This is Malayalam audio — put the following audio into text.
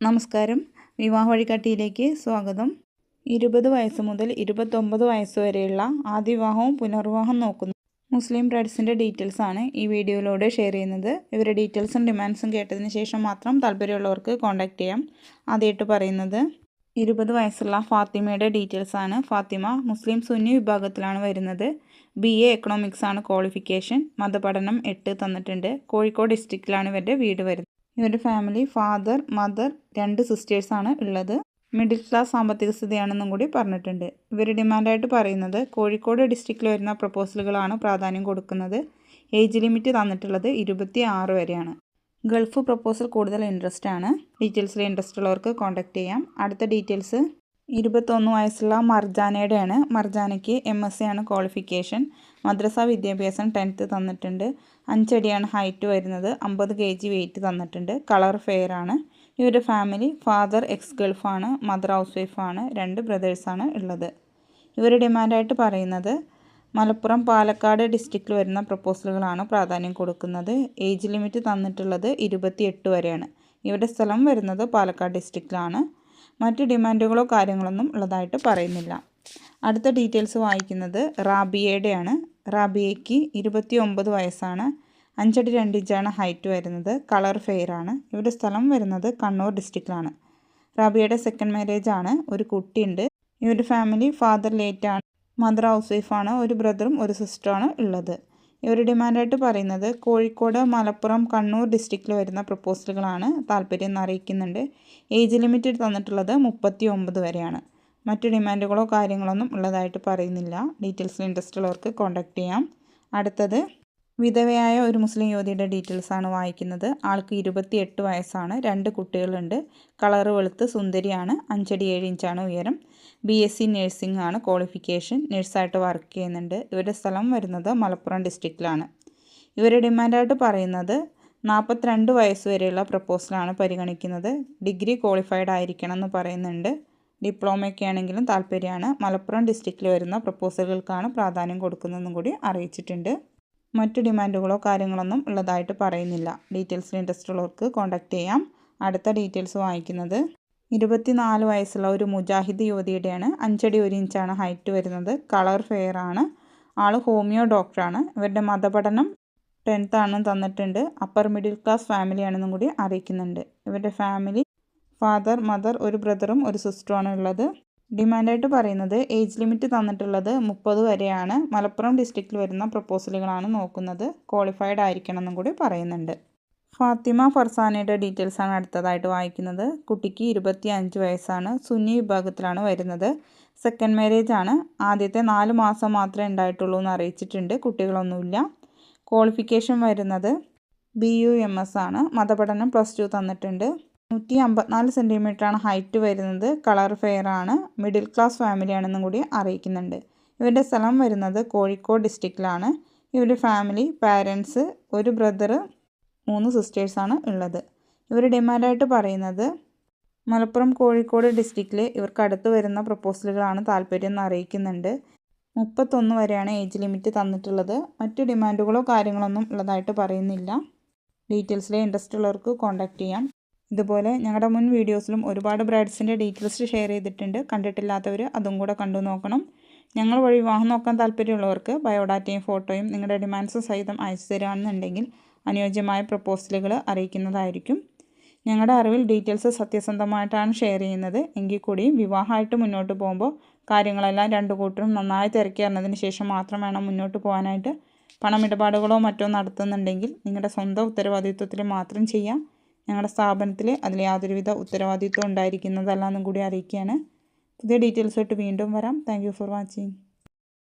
നമസ്കാരം. വിവാഹ വഴികാട്ടിയിലേക്ക് സ്വാഗതം. ഇരുപത് വയസ്സ് മുതൽ ഇരുപത്തൊമ്പത് വയസ്സ് വരെയുള്ള ആദ്യ വിവാഹവും പുനർവിവാഹം നോക്കുന്ന. മുസ്ലിം ബ്രൈഡ്സിന്റെ ഡീറ്റെയിൽസ് ആണ് ഈ വീഡിയോയിലൂടെ ഷെയർ ചെയ്യുന്നത്. ഇവരുടെ ഡീറ്റെയിൽസും ഡിമാൻഡ്സും കേട്ടതിന് ശേഷം മാത്രം താല്പര്യമുള്ളവർക്ക് കോൺടാക്റ്റ് ചെയ്യാം. ആദ്യമായിട്ട് പറയുന്നത് ഇരുപത് വയസ്സുള്ള ഫാത്തിമയുടെ ഡീറ്റെയിൽസ് ആണ്. ഫാത്തിമ മുസ്ലിം സുന്നി വിഭാഗത്തിലാണ് വരുന്നത്. ബി എ എക്കണോമിക്സ് ആണ് ക്വാളിഫിക്കേഷൻ. മതപഠനം എട്ട് തന്നിട്ടുണ്ട്. കോഴിക്കോട് ഡിസ്ട്രിക്റ്റിലാണ് ഇവരുടെ വീട് വരുന്നത്. ഇവരുടെ ഫാമിലി ഫാദർ മദർ രണ്ട് സിസ്റ്റേഴ്സാണ് ഉള്ളത്. മിഡിൽ ക്ലാസ് സാമ്പത്തിക സ്ഥിതിയാണെന്നും കൂടി പറഞ്ഞിട്ടുണ്ട്. ഇവർ ഡിമാൻഡായിട്ട് പറയുന്നത് കോഴിക്കോട് ഡിസ്ട്രിക്റ്റിൽ വരുന്ന പ്രപ്പോസലുകളാണ് പ്രാധാന്യം കൊടുക്കുന്നത്. ഏജ് ലിമിറ്റ് തന്നിട്ടുള്ളത് ഇരുപത്തി ആറ് വരെയാണ്. ഗൾഫ് പ്രപ്പോസൽ കൂടുതൽ ഇൻട്രസ്റ്റ് ആണ്. ഡീറ്റെയിൽസിൽ ഇൻട്രസ്റ്റ് ഉള്ളവർക്ക് കോൺടാക്റ്റ് ചെയ്യാം. അടുത്ത ഡീറ്റെയിൽസ് ഇരുപത്തൊന്ന് വയസ്സുള്ള മർജാനയുടെയാണ്. മർജാനയ്ക്ക് എം എസ് സി ആണ് ക്വാളിഫിക്കേഷൻ മദ്രസ വിദ്യാഭ്യാസം ടെൻത്ത് തന്നിട്ടുണ്ട്. അഞ്ചടിയാണ് ഹൈറ്റ് വരുന്നത്. അമ്പത് കെ ജി വെയിറ്റ് തന്നിട്ടുണ്ട്. കളർ ഫെയർ ആണ്. ഇവരുടെ ഫാമിലി ഫാദർ എക്സ് ഗൾഫാണ് മദർ ഹൗസ് വൈഫാണ് രണ്ട് ബ്രദേഴ്സാണ് ഉള്ളത്. ഇവർ ഡിമാൻഡായിട്ട് പറയുന്നത് മലപ്പുറം പാലക്കാട് ഡിസ്ട്രിക്റ്റിൽ വരുന്ന പ്രപ്പോസലുകളാണ് പ്രാധാന്യം കൊടുക്കുന്നത്. ഏജ് ലിമിറ്റ് തന്നിട്ടുള്ളത് ഇരുപത്തിയെട്ട് വരെയാണ്. ഇവരുടെ സ്ഥലം വരുന്നത് പാലക്കാട് ഡിസ്ട്രിക്റ്റിലാണ് മറ്റ് ഡിമാൻഡുകളോ കാര്യങ്ങളൊന്നും ഉള്ളതായിട്ട് പറയുന്നില്ല. അടുത്ത ഡീറ്റെയിൽസ് വായിക്കുന്നത് റാബിയയുടെയാണ്. റാബിയയ്ക്ക് ഇരുപത്തി ഒമ്പത് വയസ്സാണ്. അഞ്ചടി രണ്ട് ഇഞ്ചാണ് ഹൈറ്റ് വരുന്നത്. കളർ ഫെയർ ആണ് ഇവരുടെ സ്ഥലം വരുന്നത് കണ്ണൂർ ഡിസ്ട്രിക്റ്റിലാണ്. റാബിയയുടെ സെക്കൻഡ് മാരേജ് ആണ് ഒരു കുട്ടിയുണ്ട്. ഇവരുടെ ഫാമിലി ഫാദർ ലേറ്റ് ആണ് മദർ ഹൗസ് വൈഫാണ്. ഒരു ബ്രദറും ഒരു സിസ്റ്ററാണ് ഉള്ളത്. ഇവർ ഡിമാൻഡായിട്ട് പറയുന്നത് കോഴിക്കോട് മലപ്പുറം കണ്ണൂർ ഡിസ്ട്രിക്റ്റിൽ വരുന്ന പ്രപ്പോസലുകളാണ് താല്പര്യം അറിയിക്കുന്നുണ്ട്. ഏജ് ലിമിറ്റ് തന്നിട്ടുള്ളത് മുപ്പത്തി ഒമ്പത് വരെയാണ്. മറ്റു ഡിമാൻഡുകളോ കാര്യങ്ങളോ ഒന്നും ഉള്ളതായിട്ട് പറയുന്നില്ല. ഡീറ്റെയിൽസിൽ ഇൻട്രസ്റ്റ് ഉള്ളവർക്ക് കോൺടാക്ട് ചെയ്യാം. അടുത്തത് വിധവയായ ഒരു മുസ്ലിം യുവതിയുടെ ഡീറ്റെയിൽസ് ആണ് വായിക്കുന്നത്. ആൾക്ക് ഇരുപത്തിയെട്ട് വയസ്സാണ്. രണ്ട് കുട്ടികളുണ്ട്. കളറ് വെളുത്ത് സുന്ദരിയാണ്. അഞ്ചടി ഏഴ് ഇഞ്ചാണ് ഉയരം. ബി എസ് സി നഴ്സിംഗ് ആണ് ക്വാളിഫിക്കേഷൻ നഴ്സായിട്ട് വർക്ക് ചെയ്യുന്നുണ്ട്. ഇവരുടെ സ്ഥലം വരുന്നത് മലപ്പുറം ഡിസ്ട്രിക്റ്റിലാണ് ഇവരുടെ ഡിമാൻഡായിട്ട് പറയുന്നത് നാൽപ്പത്തിരണ്ട് വയസ്സ് വരെയുള്ള പ്രപ്പോസലാണ് പരിഗണിക്കുന്നത്. ഡിഗ്രി ക്വാളിഫൈഡ് ആയിരിക്കണം എന്ന് പറയുന്നുണ്ട്. ഡിപ്ലോമയൊക്കെ ആണെങ്കിലും താല്പര്യമാണ്. മലപ്പുറം ഡിസ്ട്രിക്റ്റിൽ വരുന്ന പ്രപ്പോസലുകൾക്കാണ് പ്രാധാന്യം കൊടുക്കുന്നതെന്നും കൂടി അറിയിച്ചിട്ടുണ്ട്. മറ്റു ഡിമാൻഡുകളോ കാര്യങ്ങളൊന്നും ഉള്ളതായിട്ട് പറയുന്നില്ല. ഡീറ്റെയിൽസിൽ ഇൻട്രസ്റ്റ് ഉള്ളവർക്ക് കോൺടാക്ട് ചെയ്യാം. അടുത്ത ഡീറ്റെയിൽസ് വായിക്കുന്നത്. ഇരുപത്തിനാല് വയസ്സുള്ള ഒരു മുജാഹിദ് യുവതിയുടെയാണ് അഞ്ചടി ഒരു ഇഞ്ചാണ് ഹൈറ്റ് വരുന്നത്. കളർ ഫെയർ ആണ്. ആൾ ഹോമിയോ ഡോക്ടറാണ് ഇവരുടെ മതപഠനം ടെൻത്ത് ആണ് തന്നിട്ടുണ്ട്. അപ്പർ മിഡിൽ ക്ലാസ് ഫാമിലി ആണെന്നും കൂടി അറിയിക്കുന്നുണ്ട്. ഇവരുടെ ഫാമിലി ഫാദർ മദർ ഒരു ബ്രദറും ഒരു സിസ്റ്ററുമാണ് ഉള്ളത്. ഡിമാൻഡായിട്ട് പറയുന്നത് ഏജ് ലിമിറ്റ് തന്നിട്ടുള്ളത് മുപ്പത് വരെയാണ്. മലപ്പുറം ഡിസ്ട്രിക്റ്റിൽ വരുന്ന പ്രപ്പോസലുകളാണ് നോക്കുന്നത്. ക്വാളിഫൈഡ് ആയിരിക്കണം എന്നും കൂടി പറയുന്നുണ്ട്. ഫാത്തിമ ഫർസാനയുടെ ഡീറ്റെയിൽസ് ആണ് അടുത്തതായിട്ട് വായിക്കുന്നത്. കുട്ടിക്ക് ഇരുപത്തി അഞ്ച് വയസ്സാണ്. സുന്നി വിഭാഗത്തിലാണ് വരുന്നത്. സെക്കൻഡ് മാരേജ് ആണ്. ആദ്യത്തെ നാല് മാസം മാത്രമേ ഉണ്ടായിട്ടുള്ളൂ എന്ന് അറിയിച്ചിട്ടുണ്ട്. കുട്ടികളൊന്നുമില്ല. ക്വാളിഫിക്കേഷൻ വരുന്നത് ബി യു എം എസ് ആണ്. മതപഠനം പ്ലസ് ടു തന്നിട്ടുണ്ട്. നൂറ്റി അമ്പത്തിനാല് സെന്റിമീറ്ററാണ് ഹൈറ്റ് വരുന്നത്. കളർ ഫെയർ ആണ് മിഡിൽ ക്ലാസ് ഫാമിലി ആണെന്നും കൂടി അറിയിക്കുന്നുണ്ട്. ഇവരുടെ സ്ഥലം വരുന്നത് കോഴിക്കോട് ഡിസ്ട്രിക്റ്റിലാണ്. ഇവരുടെ ഫാമിലി പാരൻസ് ഒരു ബ്രദർ മൂന്ന് സിസ്റ്റേഴ്സാണ് ഉള്ളത്. ഇവർ ഡിമാൻഡായിട്ട് പറയുന്നത് മലപ്പുറം കോഴിക്കോട് ഡിസ്ട്രിക്റ്റിൽ ഇവർക്ക് അടുത്ത് വരുന്ന പ്രപ്പോസലുകളാണ് താല്പര്യം എന്ന് അറിയിക്കുന്നുണ്ട്. മുപ്പത്തൊന്ന് വരെയാണ് ഏജ് ലിമിറ്റ് തന്നിട്ടുള്ളത്. മറ്റു ഡിമാൻഡുകളോ കാര്യങ്ങളൊന്നും ഉള്ളതായിട്ട് പറയുന്നില്ല. ഡീറ്റെയിൽസിലെ ഇൻട്രസ്റ്റ് ഉള്ളവർക്ക് കോൺടാക്റ്റ് ചെയ്യാം. ഇതുപോലെ ഞങ്ങളുടെ മുൻ വീഡിയോസിലും ഒരുപാട് ബ്രൈഡ്സിന്റെ ഡീറ്റെയിൽസ് ഷെയർ ചെയ്തിട്ടുണ്ട്. കണ്ടിട്ടില്ലാത്തവർ അതും കൂടെ കണ്ടു നോക്കണം. ഞങ്ങൾ വഴി വിവാഹം നോക്കാൻ താല്പര്യമുള്ളവർക്ക് ബയോഡാറ്റയും ഫോട്ടോയും നിങ്ങളുടെ ഡിമാൻഡ്സ് സഹിതം അയച്ചു തരികയാണെന്നുണ്ടെങ്കിൽ അനുയോജ്യമായ പ്രപ്പോസലുകൾ അറിയിക്കുന്നതായിരിക്കും. ഞങ്ങളുടെ അറിവിൽ ഡീറ്റെയിൽസ് സത്യസന്ധമായിട്ടാണ് ഷെയർ ചെയ്യുന്നത്. എങ്കിൽ കൂടിയും വിവാഹമായിട്ട് മുന്നോട്ട് പോകുമ്പോൾ കാര്യങ്ങളെല്ലാം രണ്ടു കൂട്ടരും നന്നായി തിരക്കിയറിഞ്ഞതിന് ശേഷം മാത്രം വേണം മുന്നോട്ട് പോകാനായിട്ട്. പണമിടപാടുകളോ മറ്റോ നടത്തുന്നുണ്ടെങ്കിൽ നിങ്ങളുടെ സ്വന്തം ഉത്തരവാദിത്വത്തിൽ മാത്രം ചെയ്യാം. ഞങ്ങളുടെ സ്ഥാപനത്തിൽ അതിൽ യാതൊരുവിധ ഉത്തരവാദിത്വം ഉണ്ടായിരിക്കുന്നതല്ല എന്നും കൂടി അറിയിക്കുകയാണ് പുതിയ ഡീറ്റെയിൽസായിട്ട് വീണ്ടും വരാം. Thank for watching.